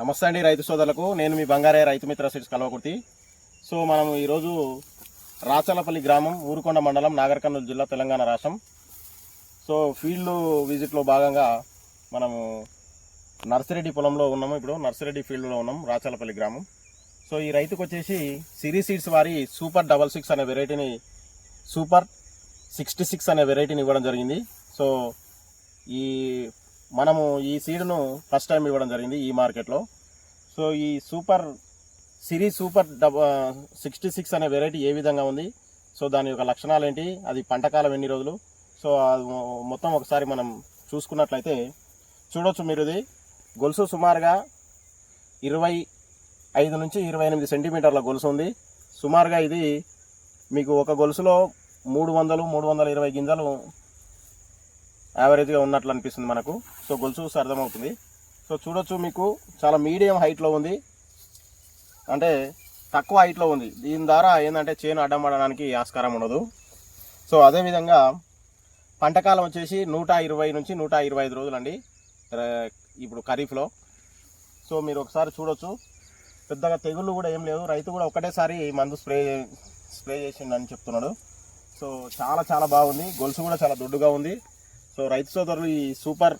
నమస్తే అండి రైతు సోదరులకు. నేను మీ బంగారే రైతు మిత్ర సీట్స్ కల్వకుర్తి. సో మనం ఈరోజు రాచలపల్లి గ్రామం ఊరుకొండ మండలం నాగర్కర్నూలు జిల్లా తెలంగాణ రాష్ట్రం. సో ఫీల్డ్ విజిట్లో భాగంగా మనము నర్సిరెడ్డి పొలంలో ఉన్నాము. ఇప్పుడు నర్సిరెడ్డి ఫీల్డ్లో ఉన్నాం రాచలపల్లి గ్రామం. సో ఈ రైతుకు వచ్చేసి సిరీ సీడ్స్ వారి సూపర్ డబల్ సిక్స్ అనే వెరైటీని సూపర్ సిక్స్టీ సిక్స్ అనే వెరైటీని ఇవ్వడం జరిగింది. సో ఈ మనము ఈ సీడ్ను ఫస్ట్ టైం ఇవ్వడం జరిగింది ఈ మార్కెట్లో. సో ఈ super series super double sixty six అనే వెరైటీ ఏ విధంగా ఉంది? సో దాని యొక్క లక్షణాలు ఏంటి? అది పంటకాలం ఎన్ని రోజులు? సో అది మొత్తం ఒకసారి మనం చూసుకున్నట్లయితే చూడొచ్చు మీరు ఇది గొలుసు సుమారుగా ఇరవై ఐదు నుంచి ఇరవై ఎనిమిది సెంటీమీటర్ల గొలుసు ఉంది. సుమారుగా ఇది మీకు ఒక గొలుసులో మూడు వందలు మూడు వందల ఇరవై గింజలు యావరేజ్గా ఉన్నట్లు అనిపిస్తుంది మనకు. సో గొలుసు చూస్తే అర్థమవుతుంది. సో చూడొచ్చు మీకు చాలా మీడియం హైట్లో ఉంది. అంటే తక్కువ హైట్లో ఉంది. దీని ద్వారా ఏంటంటే చేను అడ్డం పడడానికి ఆస్కారం ఉండదు. సో అదేవిధంగా పంటకాలం వచ్చేసి నూట ఇరవై నుంచి నూట ఇరవై ఐదు రోజులండి. ఇప్పుడు ఖరీఫ్లో సో మీరు ఒకసారి చూడొచ్చు. పెద్దగా తెగుళ్ళు కూడా ఏం లేదు రైతు కూడా ఒకటేసారి మందు స్ప్రే స్ప్రే చేసిండని చెప్తున్నాడు. సో చాలా చాలా బాగుంది. గొలుసు కూడా చాలా దొడ్డుగా ఉంది. సో రైతు సోదరులు ఈ super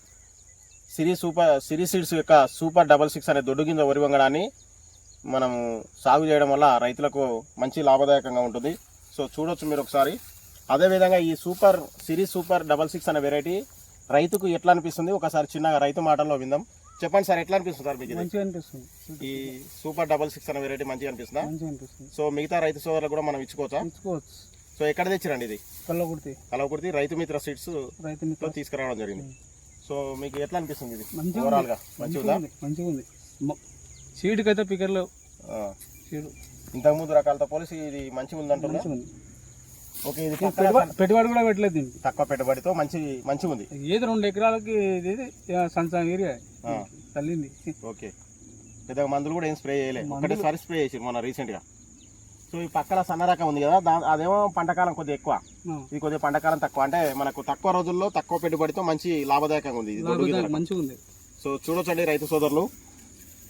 Siri super Siri seeds యొక్క సూపర్ డబల్ సిక్స్ అనే దొడ్డు గింజ వరి వంగడాన్ని మనం సాగు చేయడం వల్ల రైతులకు మంచి లాభదాయకంగా ఉంటుంది. సో చూడొచ్చు మీరు ఒకసారి. అదేవిధంగా ఈ super series super double six అనే వెరైటీ రైతుకు ఎట్లా అనిపిస్తుంది? ఒకసారి చిన్నగా రైతు మాటల్లో విందాం. చెప్పండి సార్ ఎట్లా అనిపిస్తుంది సార్ మీకు? మంచిగా అనిపిస్తుంది. ఈ సూపర్ డబల్ సిక్స్ అనే వెరైటీ మంచిగా అనిపిస్తుందా? మంచిగా అనిపిస్తుంది. సో మిగతా రైతు సోదరులకు కూడా మనం ఇచ్చుకోవచ్చా? ఇచ్చుకోవచ్చు. సో ఎక్కడ తెచ్చిరండి ఇది? కళ్ళకుర్తి కలవకుర్తి రైతు మిత్ర సీడ్స్ రైతు మిత్ర. తీసుకురావడం జరిగింది. సో మీకు ఎట్లా అనిపిస్తుంది ఇది? మంచిగా ఓవరాల్ ఉంది. గా మంచిగా మంచిగా ఉందా? సీడ్కి అయితే పికర్లు ఆ. సీడు ఇంతకు ముందు రకాలతో పోలిసి ఇది మంచిగా ఉందంటున్నా ఉంది. ఓకే ఇది పెట్టుబడి కూడా పెట్టలేదు తక్కువ పెట్టుబడితో మంచి మంచిగా ఉంది. ఏది రెండు ఎకరాలకి ఇది సంచాంగ్ ఏరియా. తల్లింది. ఓకే. పెద్దగా మందులు కూడా ఏం స్ప్రే చేయలే. మందులు- ఒకటేసారి స్ప్రే చేసి మొన్న రీసెంట్గా సో ఈ పక్కన సన్న రకం ఉంది కదా దా అదేమో పంటకాలం కొద్దిగా ఎక్కువ. ఇది కొద్దిగా పంటకాలం తక్కువ. అంటే మనకు తక్కువ రోజుల్లో తక్కువ పెట్టుబడితో మంచి లాభదాయకంగా ఇది. మంచిగా ఉంది. సో చూడొచ్చండి రైతు సోదరులు.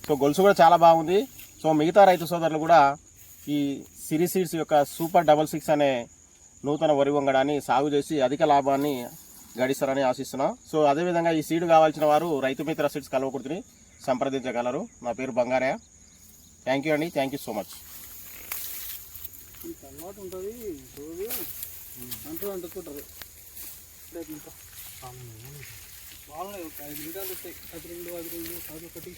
సో గొలుసు కూడా చాలా బాగుంది. సో మిగతా రైతు సోదరులు కూడా ఈ సిరీ సీడ్స్ యొక్క సూపర్ డబల్ సిక్స్ అనే నూతన వరి వంగడాన్ని సాగు చేసి అధిక లాభాన్ని గడిస్తారని ఆశిస్తున్నా. సో అదేవిధంగా ఈ సీడ్ కావాల్సిన వారు రైతు మిత్ర సీడ్స్ కలవకుర్తిని సంప్రదించగలరు. నా పేరు బంగారయ్య. థ్యాంక్ యూ అండి. Thank you so much. అలవాటు ఉంటుంది రోజు అంటూ అంటుకుంటారు బాగున్నాయి ఒక ఐదు నిమిషాలు వస్తాయి. అది రెండు అది రెండు అది ఒకటి.